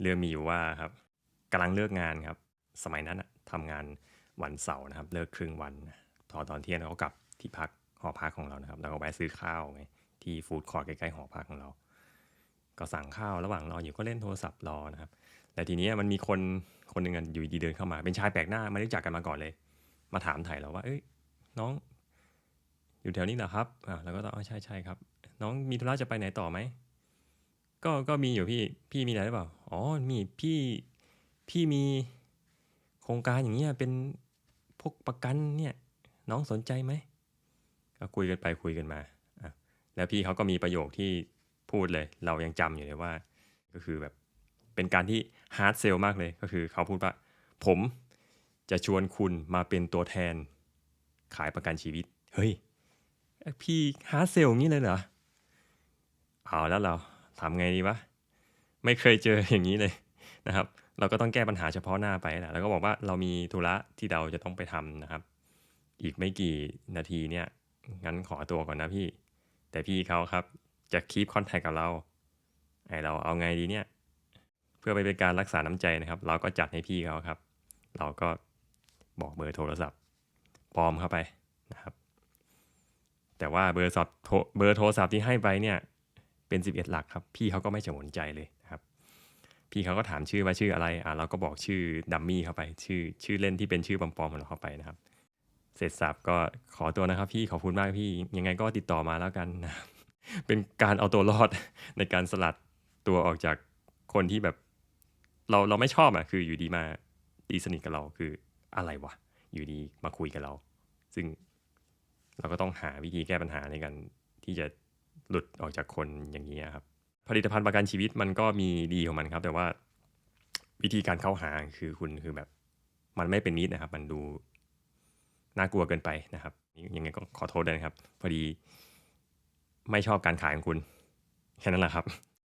เรื่องมีอยู่ว่าครับกำลังเลิกงานครับ สมัยนั้นอะทำงานวันเสาร์นะครับ เลิกครึ่งวันตอตอนเที่ยงเราก็กลับที่พักหอพักของเรานะครับเราก็แวะซื้อข้าวไงที่ฟู้ดคอร์ทใกล้ๆหอพักของเรา ก็สั่งข้าวระหว่างรออยู่ก็เล่นโทรศัพท์รอนะครับแต่ทีนี้มันมีคนคนหนึ่งอะอยู่ดีเดินเข้ามา เป็นชายแปลกหน้าไม่รู้จักกันมาก่อนเลย มาถามไถ่เราว่า เอ้ยน้อง อยู่แถวนี้เหรอครับอ่าเราก็ตอบอ๋อใช่ใช่ครับ น้องมีธุระจะไปไหนต่อไหมก็ก็มีอยู่พี่พี่มีอะไรหรือเปล่า อ๋อมีพี่พี่มีโครงการอย่างเงี้ยเป็นพวกประกันเนี่ยน้องสนใจไหมก็คุยกันไปคุยกันมาอะแล้วพี่เขาก็มีประโยคที่พูดเลย เรายังจำอยู่เลยว่า ก็คือแบบเป็นการที่ฮาร์ดเซลมากเลยก็คือเขาพูดว่า ผมจะชวนคุณมาเป็นตัวแทนขายประกันชีวิต เฮ้ย พี่ฮาร์ดเซลอย่างนี้เลยเหรอ เอาแล้วเราทำไงดีวะ ไม่เคยเจออย่างนี้เลยนะครับ เราก็ต้องแก้ปัญหาเฉพาะหน้าไปแหละแล้วก็บอกว่าเรามีธุระที่เราจะต้องไปทำนะครับ อีกไม่กี่นาทีเนี่ยงั้นขอตัวก่อนนะพี่ แต่พี่เขาครับจะคีปคอนแทคกับเราไอเราเอาไงดีเนี่ย เพื่อไปเป็นการรักษาน้ำใจนะครับ เราก็จัดให้พี่เขาครับ เราก็บอกเบอร์โทรศัพท์ปลอมเข้าไปนะครับ แต่ว่าเบอร์สอบโทรเบอร์โทรศัพท์ที่ให้ไปเนี่ย เป็น 11 หลักครับ พี่เขาก็ไม่สนใจเลยนะครับ พี่เขาก็ถามชื่อว่าชื่ออะไรอ่าเราก็บอกชื่อดัมมี่เข้าไป ชื่อชื่อเล่นที่เป็นชื่อปลอมๆของเราเข้าไปนะครับ เสร็จสับก็ขอตัวนะครับพี่ขอบคุณมากพี่ยังไงก็ติดต่อมาแล้วกันนะเป็นการเอาตัวรอดในการสลัดตัวออกจากคนที่แบบ เราเราไม่ชอบอะคืออยู่ดีมาตีสนิทกับเราคืออะไรวะอยู่ดีมาคุยกับเรา ซึ่งเราก็ต้องหาวิธีแก้ปัญหาในการที่จะ หลุดออกจากคนอย่างนี้ครับ ผลิตภัณฑ์ประกันชีวิตมันก็มีดีของมันครับ แต่ว่าวิธีการเข้าหาคือคุณคือแบบมันไม่เป็นมิตรนะครับ มันดูน่ากลัวเกินไปนะครับยังไงก็ขอโทษด้วยนะครับ พอดีไม่ชอบการขายของคุณแค่นั้นแหละครับ